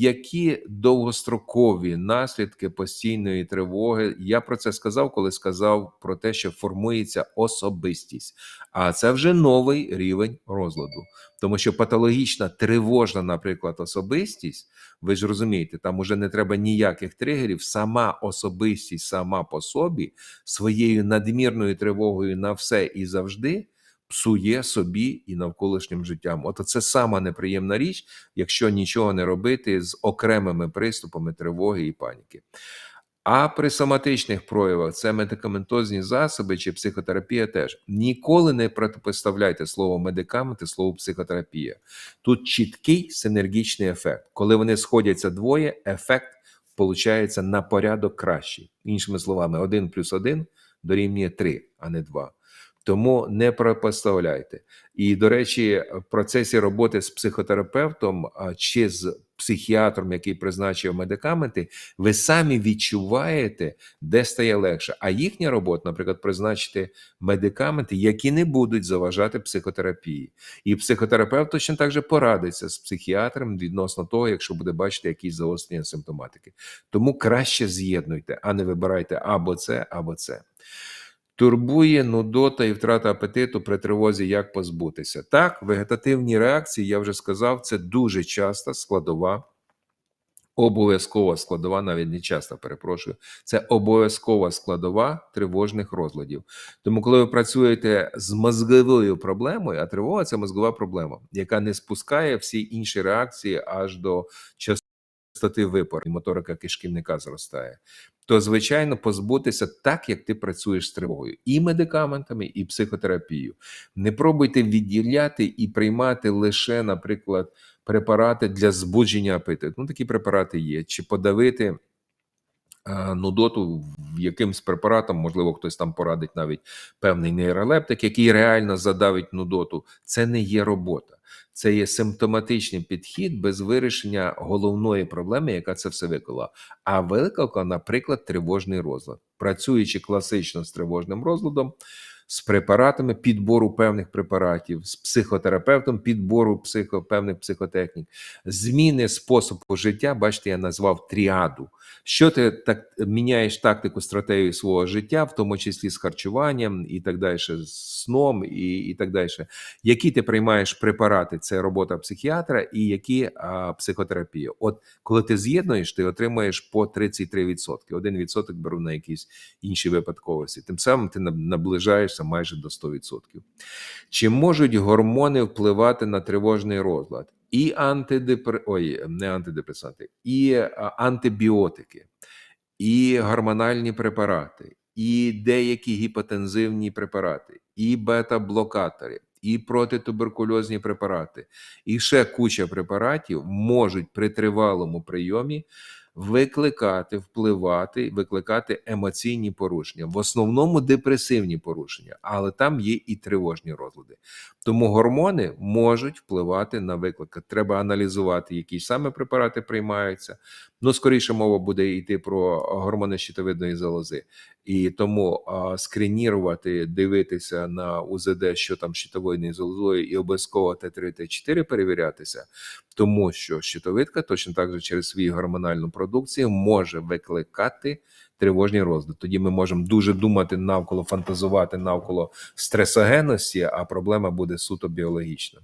які довгострокові наслідки постійної тривоги? Я про це сказав, коли сказав про те, що формується особистість, а це вже новий рівень розладу. Тому що патологічна тривожна, наприклад, особистість, ви ж розумієте, там уже не треба ніяких тригерів. Сама особистість, сама по собі, своєю надмірною тривогою на все і завжди псує собі і навколишнім життям. От це сама неприємна річ, якщо нічого не робити з окремими приступами тривоги і паніки. А при соматичних проявах це медикаментозні засоби чи психотерапія теж. Ніколи не протипоставляйте слово медикаменти слову психотерапія. Тут чіткий синергічний ефект. Коли вони сходяться двоє, ефект получається на порядок кращий. Іншими словами, 1 плюс 1 дорівнює 3, а не 2. Тому не пропоставляйте. І, до речі, в процесі роботи з психотерапевтом чи з психіатром, який призначив медикаменти, ви самі відчуваєте, де стає легше. А їхня робота, наприклад, призначити медикаменти, які не будуть заважати психотерапії. І психотерапевт точно так же порадиться з психіатром відносно того, якщо буде бачити якісь загострення симптоматики. Тому краще з'єднуйте, а не вибирайте або це, або це. Турбує нудота і втрата апетиту при тривозі, як позбутися. Так, вегетативні реакції, я вже сказав, це дуже часта складова, обов'язкова складова, навіть не часто перепрошую, це обов'язкова складова тривожних розладів. Тому, коли ви працюєте з мозговою проблемою, а тривога це мозгова проблема, яка не спускає всі інші реакції аж до частоти випору, і моторика кишківника зростає то звичайно позбутися так, як ти працюєш з тривогою, і медикаментами, і психотерапією. Не пробуйте відділяти і приймати лише, наприклад, препарати для збудження апетиту. Ну, такі препарати є, чи подавити. Нудоту якимсь препаратом, можливо, хтось там порадить навіть певний нейролептик, який реально задавить нудоту. Це не є робота це є симптоматичний підхід без вирішення головної проблеми, яка це все викликала. А викликала, наприклад, тривожний розлад, працюючи класично з тривожним розладом. З препаратами підбору певних препаратів, з психотерапевтом підбору психо, певних психотехнік, зміни способу життя. Бачите, я назвав тріаду. Що ти так міняєш тактику стратегію свого життя, в тому числі з харчуванням і так далі, з сном і і так далі. Які ти приймаєш препарати? Це робота психіатра, і які а, психотерапія. От коли ти з'єднуєш, ти отримаєш по 33%. Один відсоток беру на якісь інші випадковості. Тим самим ти наближаєшся майже до 100%. Чи можуть гормони впливати на тривожний розлад? і антидепр... Ой, не антидепресанти, і антибіотики, і гормональні препарати, і деякі гіпотензивні препарати, і бета-блокатори, і протитуберкульозні препарати, і ще куча препаратів можуть при тривалому прийомі викликати, впливати, викликати емоційні порушення, в основному депресивні порушення, але там є і тривожні розлади. Тому гормони можуть впливати на виклики. Треба аналізувати, які саме препарати приймаються. Ну, скоріше мова буде йти про гормони щитовидної залози. І тому а, скринірувати, дивитися на УЗД, що там щитовидною залозою, і обов'язково Т3, Т4 перевірятися, тому що щитовидка точно так же через свою гормональну продукцію може викликати тривожні розлади. Тоді ми можемо дуже думати навколо фантазувати навколо стресогенності, а проблема буде суто біологічна.